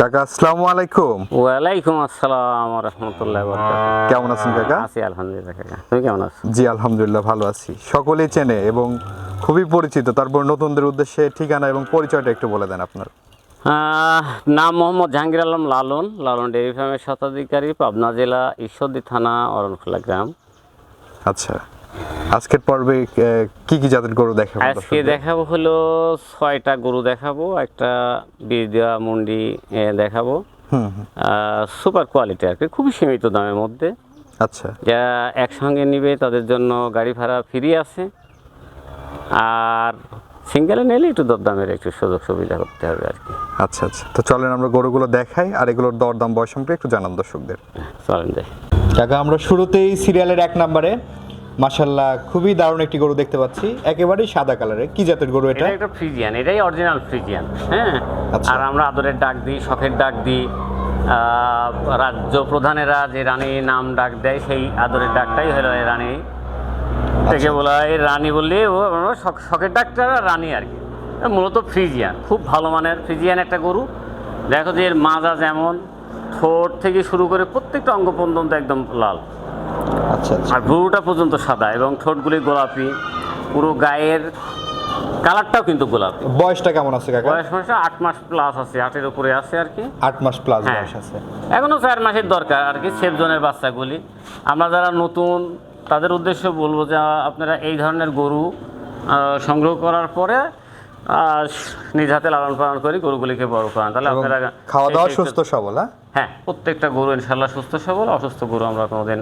কাকা আসসালামু আলাইকুম। ওয়ালাইকুম আসসালাম রহমতুল্লাহ কেমন আছেন কাকা? আছি আলহামদুলিল্লাহ কাকা। তুমি কেমন আছো? জি আলহামদুলিল্লাহ ভালো আছি। সকলেই চেনে এবং খুবই পরিচিত। তারপর নতুনদের উদ্দেশ্যে ঠিকানা এবং পরিচয়টা একটু বলে দেন আপনার। নাম মোহাম্মদ জাহাঙ্গীর আলম লালন লালন ডেয়ারি ফার্মের শতাধিকারী পাবনা জেলা ঈশ্বরদী থানা অরণখোলা গ্রাম। আচ্ছা। আজকের পর্বে কি কি জাতের গরু দেখাবো আজকে দেখাবো হলো ছয়টা গরু দেখাবো একটা বীজ দেওয়া মুন্ডি দেখাবো। সুপার কোয়ালিটি আর কি খুবই সীমিত দামের মধ্যে। আচ্ছা। যা একসঙ্গে নিবে তাদের জন্য গাড়ি ভাড়া ফ্রি আছে। আর সিঙ্গেলে নিলে একটু দরদামের একটু সুযোগ সুবিধা করতে হবে আর কি। আচ্ছা আচ্ছা। তো চলেন আমরা গরুগুলো দেখাই আর এগুলোর দরদাম বয়স সম্পর্কে একটু জানান দর্শকদের। চলেন যাই কাকা আমরা শুরুতেই সিরিয়ালের এক নম্বরে মাশাল্লাহ খুবই দারুণ একটি গরু দেখতে পাচ্ছি। একেবারেই সাদা কালারের। কি জাতের গরু এটা? এটা একটা ফ্রিজিয়ান এটাই অরিজিনাল ফ্রিজিয়ান হ্যাঁ? আচ্ছা। আর আমরা আদরের ডাক দিই শখের ডাক দিই। রাজ্য প্রধানেরা যে রানী নাম ডাক দেয় সেই আদরের ডাকটাই হলো এই রানী। থেকে বলা হয় রানী বললে ও শখ- শখের ডাকটা রানী আর কি। মূলত ফ্রিজিয়ান খুব ভালো মানের ফ্রিজিয়ান একটা গরু। দেখো যে এর মাজা যেমন ঠোঁট থেকে শুরু করে প্রত্যেকটা অঙ্গ পর্যন্ত একদম লাল। আচ্ছা আচ্ছা। আর ভুরুটা পর্যন্ত সাদা এবং ঠোঁটগুলি গোলাপি। পুরো গায়ের কালারটাও কিন্তু গোলাপি। বয়সটা কেমন আছে কাকা? বয়স মাসে আট মাস প্লাস আছে আটের উপরে আছে আর কি। আট মাস প্লাস হ্যাঁ। বয়স আছে। এখনও চার মাসের দরকার আর কি সেফ জোনের বাচ্চাগুলি। আমরা যারা নতুন তাদের উদ্দেশ্য বলব যে আপনারা এই ধরনের গরু সংগ্রহ করার পরে আহ, নিজ হাতে লালন পালন করে গরুগুলিকে বড় করান। তাহলে আপনারা খাওয়া দাওয়া সুস্থ সবল হ্যাঁ? হ্যাঁ প্রত্যেকটা গরু ইনশাল্লাহ সুস্থ সবল অসুস্থ গরু আমরা কোনোদিন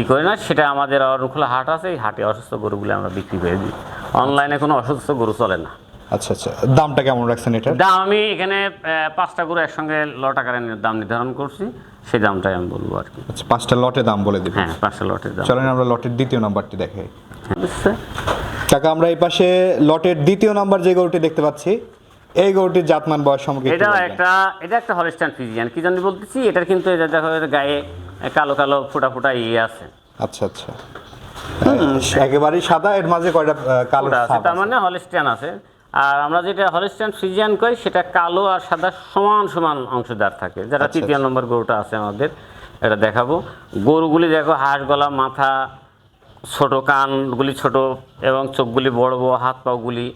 ই করি না। সেটা আমাদের অনুকূল হাট আছে এই হাটে অসুস্থ গরুগুলো আমরা বিক্রি করে দিই। অনলাইনে কোনো অসুস্থ গরু চলে না। আচ্ছা আচ্ছা দামটা কেমন রাখছেন এটা দাম আমি এখানে পাঁচটা গরু একসঙ্গে লট আকারে দাম নির্ধারণ করছি সেই দামটাই আমি বলব আর কি। আচ্ছা পাঁচটা লটে দাম বলে দিবেন। হ্যাঁ পাঁচটা লটের দাম। চলেন আমরা লটের দ্বিতীয় নাম্বারটি দেখাই। বুঝছে? কাকা আমরা এই পাশে লটের দ্বিতীয় নাম্বার যে গরুটি দেখতে পাচ্ছি এই গরুটির জাতমান বয়স সম্পর্কে এটা একটা এটা একটা হলিস্টান ফিজিয়ান কি জানি বলতেছি? এটার কিন্তু এটা দেখো গায়ে কালো কালো ফোটা ফোটা ইয়ে আছে। আচ্ছা আচ্ছা। একেবারেই সাদা এর মাঝে কয়টা কালো আছে তার মানে হলিস্টান আছে। আর আমরা যেটা হলিস্টান ফ্রিজিয়ান কই সেটা কালো আর সাদা সমান সমান অংশদার থাকে। যারা আচ্ছা, তৃতীয় নম্বর গরুটা আছে আমাদের এটা দেখাবো। গরুগুলি দেখো হাঁস গলা মাথা ছোট কানগুলি ছোট এবং চোখগুলি বড় বড় হাত পাগুলি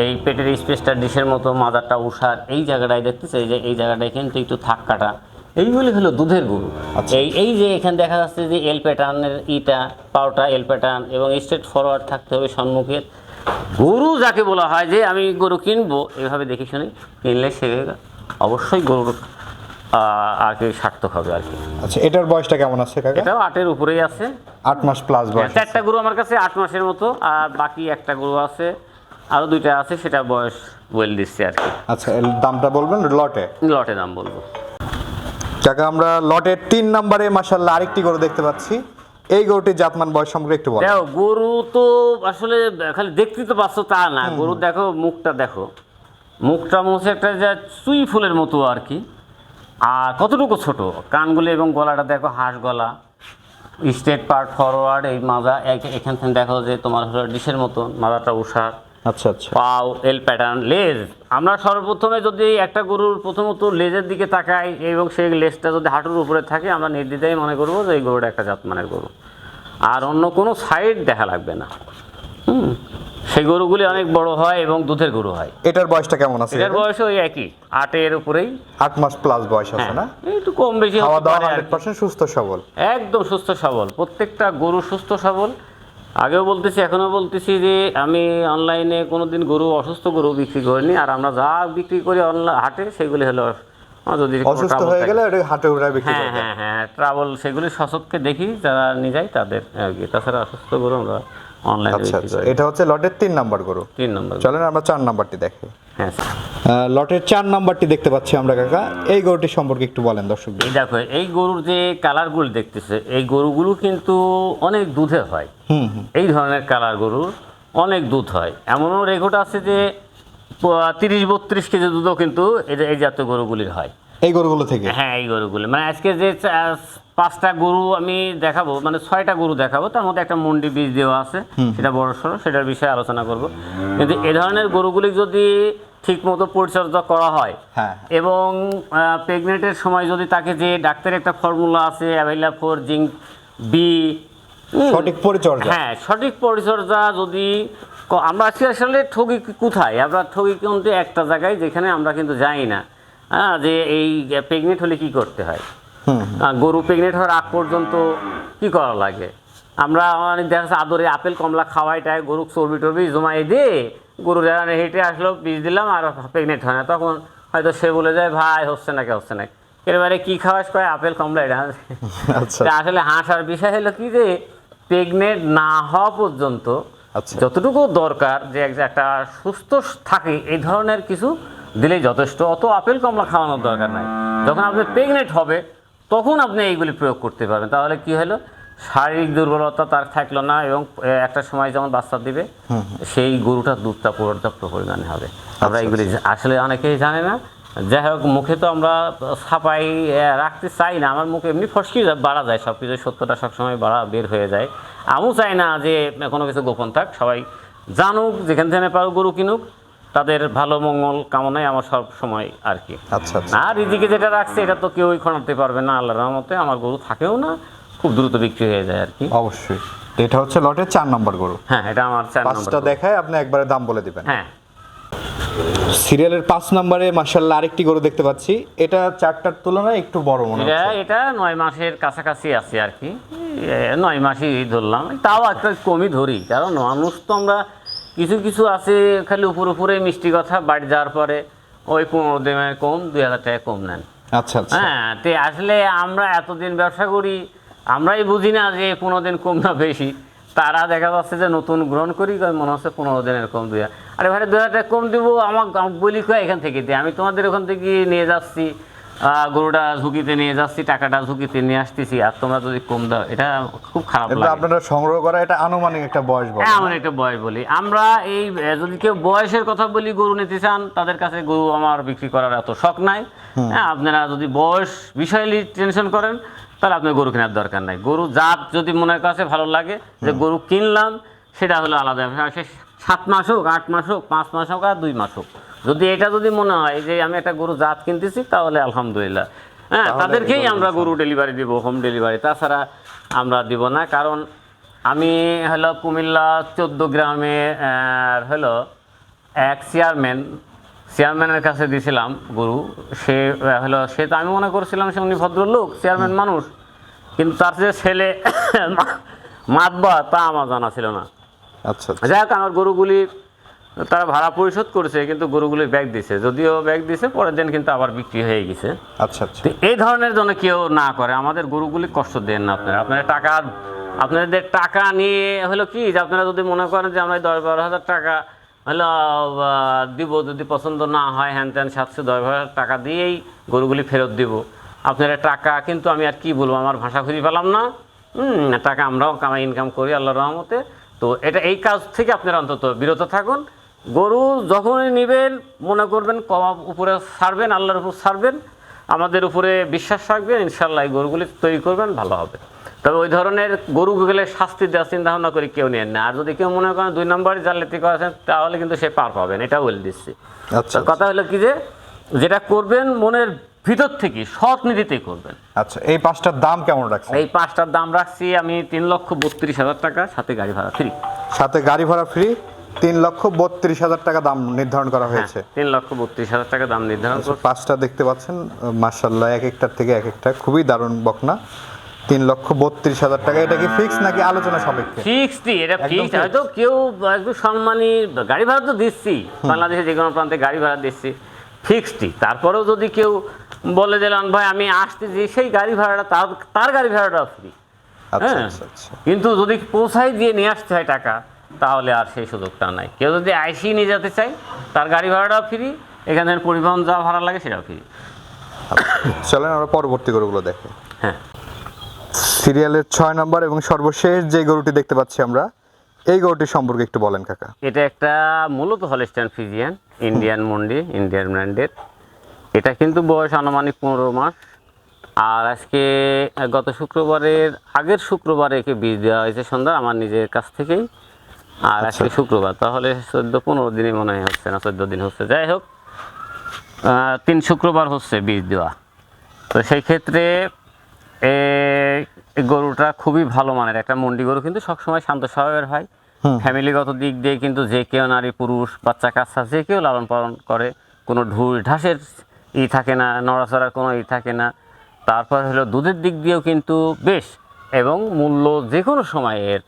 এই পেটের স্পেসটা ডিশের মতো মাদারটা উষার এই জায়গাটায় দেখতেছে যে এই জায়গাটায় কিন্তু একটু থাক কাটা এইগুলি হলো দুধের গরু আচ্ছা। এই এই যে এখানে দেখা যাচ্ছে যে এল প্যাটার্নের ইটা পাউটা এল প্যাটার্ন এবং স্ট্রেট ফরওয়ার্ড থাকতে হবে সম্মুখের গরু যাকে বলা হয় যে আমি গরু কিনবো এভাবে দেখে শুনে কিনলে সে অবশ্যই গরুর আর কি সার্থক হবে আর কি। আচ্ছা এটার বয়সটা কেমন আছে কাকা? এটাও আটের উপরেই আছে। আট মাস প্লাস বয়স আছে। চারটা গরু আমার কাছে আট মাসের মতো আর বাকি একটা গরু আছে আরও দুইটা আছে সেটা বয়স ওয়েল দিচ্ছে আর কি। আচ্ছা এর দামটা বলবেন? লটে? লটে দাম বলব। কাকা আমরা লটের তিন নম্বরে মাসাল্লাহ আরেকটি গরু দেখতে পাচ্ছি। এই গরুটির জাতমান বয়স সম্পর্কে একটু দেখো গরু তো আসলে খালি দেখতে তো পাচ্ছ তা না। গরু দেখো মুখটা দেখো। মুখটা মনে হচ্ছে একটা যে চুই ফুলের মতো আর কি। আর কতটুকু ছোট? কানগুলি এবং গলাটা দেখো হাঁস গলা। স্টেট পার্ট ফরওয়ার্ড এই মাজা এখান থেকে দেখো যে তোমার হলো ডিশের মতন মাজাটা উষার আচ্ছা আচ্ছা। পাও এল প্যাটার্ন লেজ। আমরা সর্বপ্রথমে যদি একটা গরুর প্রথমত লেজের দিকে তাকাই এবং সেই লেজটা যদি হাঁটুর উপরে থাকে আমরা নির্দ্বিধায় মনে করব যে এই গরুটা একটা জাত জাতমানের গরু। আর অন্য কোনো সাইড দেখা লাগবে না। হুম। সেই গরুগুলি অনেক বড় হয় এবং দুধের গরু হয়। এটার বয়সটা কেমন আছে? এটার বয়স ওই একই আটের উপরেই। আট মাস প্লাস বয়স আছে হ্যাঁ, না? একটু কম বেশি খাওয়া দাওয়া হান্ড্রেড পার্সেন্ট সুস্থ সবল। একদম সুস্থ সবল প্রত্যেকটা গরু সুস্থ সবল। আগেও বলতেছি এখনও বলতেছি যে আমি অনলাইনে কোনো দিন গরু অসুস্থ গরু বিক্রি করিনি আর আমরা যা বিক্রি করি অনলাইন হাটে সেগুলি হলো যদি অসুস্থ হয়ে গেলে হাটে উড়ায় বিক্রি হ্যাঁ হ্যাঁ হ্যাঁ ট্রাভেল সেগুলি সচককে দেখি যারা নিয়ে যায় তাদের আর কি। তাছাড়া অসুস্থ গরু আমরা অনলাইনে আচ্ছা আচ্ছা। এটা হচ্ছে লটের তিন নাম্বার গরু। তিন নম্বর চলেন আমরা চার নাম্বারটি দেখি। হ্যাঁ লটের চার নাম্বারটি দেখতে পাচ্ছি আমরা কাকা। এই গরুটি সম্পর্কে একটু বলেন দর্শক এই দেখো এই গরুর যে কালারগুলো দেখতেছে এই গরুগুলো কিন্তু অনেক দুধে হয়। হুম এই ধরনের কালার গরুর অনেক দুধ হয়। এমনও রেকর্ড আছে যে তিরিশ বত্রিশ কেজি দুধও কিন্তু এই জাতীয় গরুগুলির হয়। এই গরুগুলো থেকে? হ্যাঁ এই গরুগুলি। মানে আজকে যে পাঁচটা গরু আমি দেখাবো মানে ছয়টা গরু দেখাবো। তার মধ্যে একটা মন্ডি বীজ দেওয়া আছে সেটা বড় সড়ো সেটার বিষয়ে আলোচনা করব। কিন্তু এ ধরনের গরুগুলি যদি ঠিক মতো পরিচর্যা করা হয় হ্যাঁ। এবং প্রেগনেন্টের সময় যদি তাকে যে ডাক্তারের একটা ফর্মুলা আছে অ্যাভেলা ফোর জিঙ্ক বি সঠিক পরিচর্যা। হ্যাঁ সঠিক পরিচর্যা যদি আমরা আজকে আসলে ঠগি কোথায়? আমরা ঠগি কিন্তু একটা জায়গায় যেখানে আমরা কিন্তু যাই না হ্যাঁ যে এই প্রেগনেন্ট হলে কি করতে হয়। গরু প্রেগনেন্ট হওয়ার আগ পর্যন্ত কি করা লাগে? আমরা অনেক দেখা যাচ্ছে আদরে আপেল কমলা খাওয়াইটায় গরু চর্বি টর্বি জমাই দিয়ে গরু যারা হেঁটে আসলো বীজ দিলাম আর প্রেগনেন্ট হয় না। তখন হয়তো সে বলে যায় ভাই হচ্ছে না কে হচ্ছে না। এবারে কি খাওয়াস কয়? আপেল কমলা এটা। আচ্ছা। আসলে হাসার বিষয় হলো কি যে প্রেগনেন্ট না হওয়া পর্যন্ত আচ্ছা। যতটুকু দরকার যে এক- একটা সুস্থ থাকে এই ধরনের কিছু দিলেই যথেষ্ট। অত আপেল কমলা খাওয়ানোর দরকার নাই। যখন আপনি প্রেগনেন্ট হবে তখন আপনি এইগুলি প্রয়োগ করতে পারবেন। তাহলে কি হলো? শারীরিক দুর্বলতা তার থাকল না এবং একটা সময় যেমন বাচ্চা দিবে সেই গরুটার দুধটা পর্যাপ্ত পরিমাণে হবে। আমরা এইগুলি আসলে অনেকেই জানে না। যাই হোক মুখে তো আমরা ছাপাই রাখতে চাই না। আমার মুখে এমনি ফসকি বাড়া যায় সব কিছু সত্যটা সবসময় বাড়া বের হয়ে যায়। আমিও চাই না যে কোনো কিছু গোপন থাক সবাই জানুক যেখান থেকে পারো গরু কিনুক। তাদের ভালো মঙ্গল কামনায় আমার সব সময় আর কি। আচ্ছা আচ্ছা। আর এদিকে যেটা রাখছে এটা তো কেউই খনাতে পারবে না আল্লাহর রহমতে। আমার গরু থাকেও না খুব দ্রুত বিক্রি হয়ে যায় আর কি। অবশ্যই। এটা হচ্ছে লটের চার নম্বর গরু। হ্যাঁ এটা আমার চার পাঁচটা নম্বর গরু। দেখায় আপনি একবারে দাম বলে দিবেন। হ্যাঁ। সিরিয়ালের পাঁচ নম্বরে মার্শাল্লাহ আরেকটি গরু দেখতে পাচ্ছি। এটা চারটার তুলনায় একটু বড় মনে হচ্ছে। এটা নয় মাসের কাছাকাছি আছে আর কি। নয় মাসই ধরলাম। তাও একটা কমই ধরি কারণ মানুষ তো আমরা কিছু কিছু আছে খালি উপর উপরে মিষ্টি কথা বাড়ি যাওয়ার পরে ওই পনেরো দিনের কম দুই হাজার টাকা কম নেন। আচ্ছা আচ্ছা। হ্যাঁ তে আসলে আমরা এতদিন ব্যবসা করি আমরাই বুঝি না যে পনেরো দিন কম না বেশি। তারা দেখা যাচ্ছে যে নতুন গ্রহণ করি কয় মনে হচ্ছে পনেরো দিনের কম দুই হাজার। আরে ভাই দুই হাজার টাকা কম দিব আমার বলি কয় এখান থেকে দিয়ে আমি তোমাদের ওখান থেকে নিয়ে যাচ্ছি। গরুটা ঝুঁকিতে নিয়ে যাচ্ছি টাকাটা ঝুঁকিতে নিয়ে আসতেছি আর তোমরা যদি কম দাও এটা খুব খারাপ লাগে। আপনারা সংগ্রহ করা এটা আনুমানিক একটা বয়স বলে। হ্যাঁ, আমার একটা বয়স বলি। আমরা এই যদি কেউ বয়সের কথা বলি গরু নিতে চান তাদের কাছে গরু আমার বিক্রি করার এত শখ নাই। হ্যাঁ আপনারা যদি বয়স বিষয় টেনশন করেন তাহলে আপনার গরু কেনার দরকার নাই। গরু জাত যদি মনের কাছে ভালো লাগে যে গরু কিনলাম সেটা হলো আলাদা। সে সাত মাস হোক আট মাস হোক পাঁচ মাস হোক আর দুই মাস হোক। যদি এটা যদি মনে হয় যে আমি একটা গরু জাত কিনতেছি তাহলে আলহামদুলিল্লাহ। হ্যাঁ তাদেরকেই আমরা গরু ডেলিভারি দিব হোম ডেলিভারি। তাছাড়া আমরা দিব না কারণ আমি হলো কুমিল্লা চোদ্দ গ্রামে হলো এক চেয়ারম্যান চেয়ারম্যানের কাছে দিয়েছিলাম গরু। সে হলো সে তো আমি মনে করছিলাম সে উনি ভদ্রলোক চেয়ারম্যান মানুষ। কিন্তু তার যে ছেলে মাতবা তা আমার জানা ছিল না। আচ্ছা আচ্ছা। যাই হোক আমার গরুগুলি তারা ভাড়া পরিশোধ করেছে কিন্তু গরুগুলি ব্যাগ দিছে। যদিও ব্যাগ দিছে পরের দিন কিন্তু আবার বিক্রি হয়ে গেছে। আচ্ছা আচ্ছা। তো এই ধরনের জন্য কেউ না করে। আমাদের গরুগুলি কষ্ট দেন না আপনারা। আপনারা টাকা আপনাদের টাকা নিয়ে হলো কি যে আপনারা যদি মনে করেন যে আমরা এই দশ বারো হাজার টাকা হলো দিব যদি পছন্দ না হয় হ্যান ত্যান সাতশো দশ বারো হাজার টাকা দিয়েই গরুগুলি ফেরত দিব। আপনারা টাকা কিন্তু আমি আর কি বলব? আমার ভাষা খুঁজে পেলাম না। হুম, টাকা আমরাও কামাই ইনকাম করি আল্লাহর রহমতে। তো এটা এই কাজ থেকে আপনারা অন্তত বিরত থাকুন। গরু যখনই নেবেন মনে করবেন কমা উপরে ছাড়বেন আল্লাহর উপর ছাড়বেন আমাদের উপরে বিশ্বাস রাখবেন ইনশাল্লাহ এই গরুগুলি তৈরি করবেন ভালো হবে। তবে ওই ধরনের গরু গেলে শাস্তি দেওয়ার চিন্তা ভাবনা করে কেউ নেন না। আর যদি কেউ মনে করেন দুই নম্বরে জালেতি করেছেন তাহলে কিন্তু সে পার পাবেন এটা বলে দিচ্ছি। আচ্ছা। কথা হলো কি যে যেটা করবেন মনের ভিতর থেকে সৎ নীতিতেই করবেন। আচ্ছা এই পাঁচটার দাম কেমন রাখছেন? এই পাঁচটার দাম রাখছি আমি তিন লক্ষ বত্রিশ হাজার টাকা সাথে গাড়ি ভাড়া ফ্রি সাথে গাড়ি ভাড়া ফ্রি তিন লক্ষ বত্রিশ হাজার টাকা দাম নির্ধারণ করা হয়েছে। তিন লক্ষ বত্রিশ হাজার টাকা দাম নির্ধারণ আচ্ছা, পাঁচটা দেখতে পাচ্ছেন মার্শাল্লাহ এক একটার থেকে এক একটা খুবই দারুণ বকনা। তিন লক্ষ বত্রিশ হাজার টাকা এটা কি ফিক্স নাকি আলোচনা সাপেক্ষে? ফিক্সডই এটা ফিক্স হয়তো কেউ একটু সম্মানী গাড়ি ভাড়া তো দিচ্ছি বাংলাদেশে যে কোনো প্রান্তে গাড়ি ভাড়া দিচ্ছি। ফিক্সডই তারপরেও যদি কেউ বলে দিলাম ভাই আমি আসতেছি সেই গাড়ি ভাড়াটা তার তার গাড়ি ভাড়াটা ফ্রি আচ্ছা হ্যাঁ। আচ্ছা আচ্ছা। কিন্তু যদি পৌঁছাই দিয়ে নিয়ে আসতে হয় টাকা তাহলে আর সেই সুযোগটা নাই। কেউ যদি আইসি নিয়ে যেতে চায় তার গাড়ি ভাড়াটাও ফ্রি এখানে পরিবহন যা ভাড়া লাগে সেটাও ফ্রি চলেন আমরা পরবর্তী গরুগুলো দেখি। হ্যাঁ। সিরিয়ালের ছয় নম্বর এবং সর্বশেষ যে গরুটি দেখতে পাচ্ছি আমরা এই গরুটি সম্পর্কে একটু বলেন কাকা। এটা একটা মূলত হলিস্টান ফিজিয়ান ইন্ডিয়ান মন্ডি ইন্ডিয়ান ব্র্যান্ডের এটা কিন্তু বয়স আনুমানিক পনেরো মাস। আর আজকে গত শুক্রবারের আগের শুক্রবারে একে বীজ দেওয়া হয়েছে সন্ধ্যা আমার নিজের কাছ থেকেই। আর আজকে শুক্রবার তাহলে চোদ্দ পনেরো দিনই মনে হয় হচ্ছে না চোদ্দ দিন হচ্ছে। যাই হোক তিন শুক্রবার হচ্ছে বীজ দেওয়া। তো সেই ক্ষেত্রে এ গরুটা খুবই ভালো মানের। একটা মন্ডি গরু কিন্তু সবসময় শান্ত স্বভাবের হয়। ফ্যামিলিগত দিক দিয়ে কিন্তু যে কেউ নারী পুরুষ বাচ্চা কাচ্চা যে কেউ লালন পালন করে। কোনো ঢুস ঢাসের ই থাকে না নড়াচড়ার কোনো ই থাকে না। তারপর হলো দুধের দিক দিয়েও কিন্তু বেশ এবং মূল্য যে কোনো সময়ের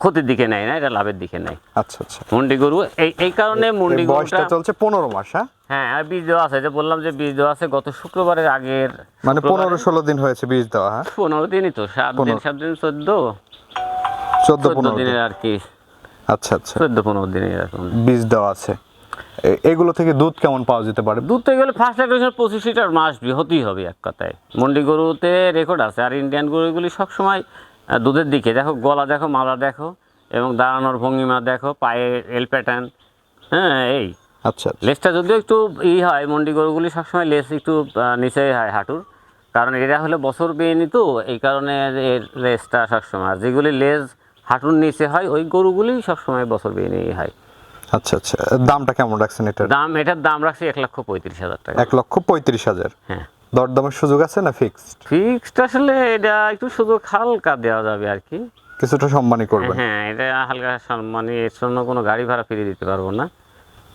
ক্ষতির দিকে নেয় না এটা লাভের দিকে নেয়। আচ্ছা আচ্ছা। মন্ডি গরু এই এই কারণে মন্ডি গরুটা চলছে পনেরো মাস হ্যাঁ? হ্যাঁ আর বীজ দেওয়া আছে যে বললাম যে বীজ দেওয়া আছে গত শুক্রবারের আগের মানে পনেরো ষোলো দিন হয়েছে বীজ দেওয়া হ্যাঁ? পনেরো দিনই তো সাত দিন। সাত দিন চোদ্দ চোদ্দ পনেরো দিন। দিনের আর কি। আচ্ছা আচ্ছা। চোদ্দ পনেরো দিনের এরকম। বীজ দেওয়া আছে। এগুলো থেকে দুধ কেমন পাওয়া যেতে পারে? দুধ থেকে গেলে ফার্স্ট ল্যাকটেশন পঁচিশ লিটার মাস হতেই হবে এক কথায়। মন্ডি গরুতে রেকর্ড আছে আর ইন্ডিয়ান গরুগুলি সবসময় দুধের দিকে। দেখো গলা দেখো মালা দেখো এবং দাঁড়ানোর ভঙ্গিমা দেখো পায়ে এল প্যাটার্ন হ্যাঁ এই। আচ্ছা লেসটা লেজটা যদিও একটু ই হয় মন্ডি গরুগুলি সবসময় লেজ একটু নিচে হয় হাঁটুর। কারণ এরা হলো বছর বেয়ে তো এই কারণে এর লেসটা সবসময়। আর যেগুলি লেজ হাঁটুর নিচে হয় ওই গরুগুলি সবসময় বছর বেয়ে নিয়ে হয়। আচ্ছা আচ্ছা। দামটা কেমন রাখছেন এটার? দাম এটার দাম রাখছি এক লক্ষ পঁয়ত্রিশ হাজার টাকা। এক লক্ষ পঁয়ত্রিশ হাজার? হ্যাঁ। দরদামের সুযোগ আছে না ফিক্সড ফিক্সড আসলে এটা একটু সুযোগ হালকা দেওয়া যাবে আর কি। কিছুটা সম্মানই করবেন। হ্যাঁ এটা হালকা সম্মানী এর জন্য কোনো গাড়ি ভাড়া ফিরিয়ে দিতে পারব না।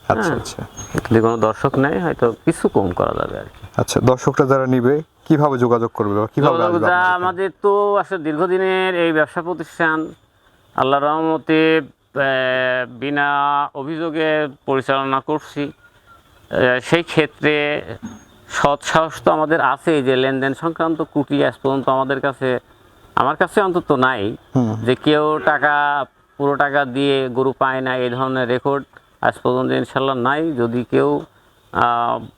আচ্ছা আচ্ছা। যদি কোনো দর্শক নেয় হয়তো কিছু কম করা যাবে আর কি। আচ্ছা দর্শকরা যারা নিবে কীভাবে যোগাযোগ করবে বা কীভাবে? আমাদের তো আসলে দীর্ঘদিনের এই ব্যবসা প্রতিষ্ঠান আল্লাহ রহমতে বিনা অভিযোগে পরিচালনা করছি। সেই ক্ষেত্রে সৎ সাহস তো আমাদের আছে যে লেনদেন সংক্রান্ত কুটি আজ পর্যন্ত আমাদের কাছে আমার কাছে অন্তত নাই। যে কেউ টাকা পুরো টাকা দিয়ে গরু পায় না এই ধরনের রেকর্ড আজ পর্যন্ত ইনশাল্লাহ নাই। যদি কেউ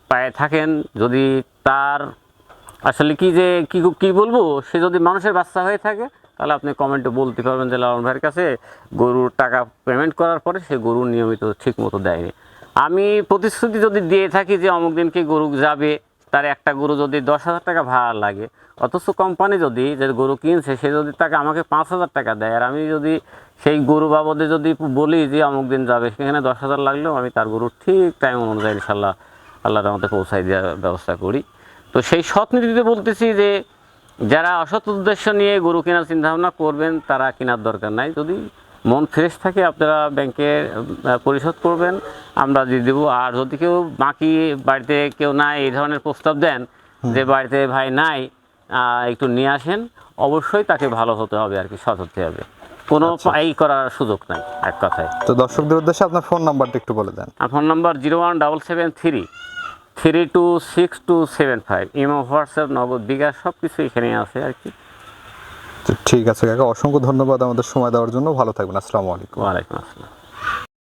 পায়ে থাকেন যদি তার আসলে কি যে কি কি বলব? সে যদি মানুষের বাচ্চা হয়ে থাকে তাহলে আপনি কমেন্টে বলতে পারবেন যে লালন ভাইয়ের কাছে গরুর টাকা পেমেন্ট করার পরে সে গরু নিয়মিত ঠিক মতো দেয়নি। আমি প্রতিশ্রুতি যদি দিয়ে থাকি যে অমুক দিনকে গরু যাবে, তার একটা গরু যদি দশ হাজার টাকা ভাড়া লাগে, অথচ কোম্পানি যদি যে গরু কিনছে, সে যদি তাকে আমাকে পাঁচ হাজার টাকা দেয়, আর আমি যদি সেই গরু বাবদে যদি বলি যে অমুক দিন যাবে, সেখানে দশ হাজার লাগলেও আমি তার গরু ঠিক টাইম অনুযায়ী ইনশাল্লাহ আল্লাহর আমাদের পৌঁছাই দেওয়ার ব্যবস্থা করি। তো সেই সৎ নীতিতে বলতেছি যে যারা অসৎ উদ্দেশ্য নিয়ে গরু কেনার চিন্তাভাবনা করবেন তারা কেনার দরকার নাই। যদি মন ফ্রেশ থাকে আপনারা ব্যাংকে পরিশোধ করবেন। আমরা দিয়ে দেবো। আর যদি কেউ বাকি বাড়িতে কেউ নাই এই ধরনের প্রস্তাব দেন যে বাড়িতে ভাই নাই একটু নিয়ে আসেন। অবশ্যই তাকে ভালো হতে হবে আর কি সৎ হতে হবে। কোনো এই করার সুযোগ নাই এক কথায়। তো দর্শকদের উদ্দেশ্যে আপনার ফোন নাম্বারটা একটু বলে দেন। আর phone number zero one double seven three three two six two seven five imo WhatsApp Nagad bKash সব কিছু এখানে আছে আর কি। ঠিক আছে কাকা অসংখ্য ধন্যবাদ আমাদের সময় দেওয়ার জন্য। ভালো থাকবেন আসসালামু আলাইকুম। ওয়ালাইকুম আসসালাম।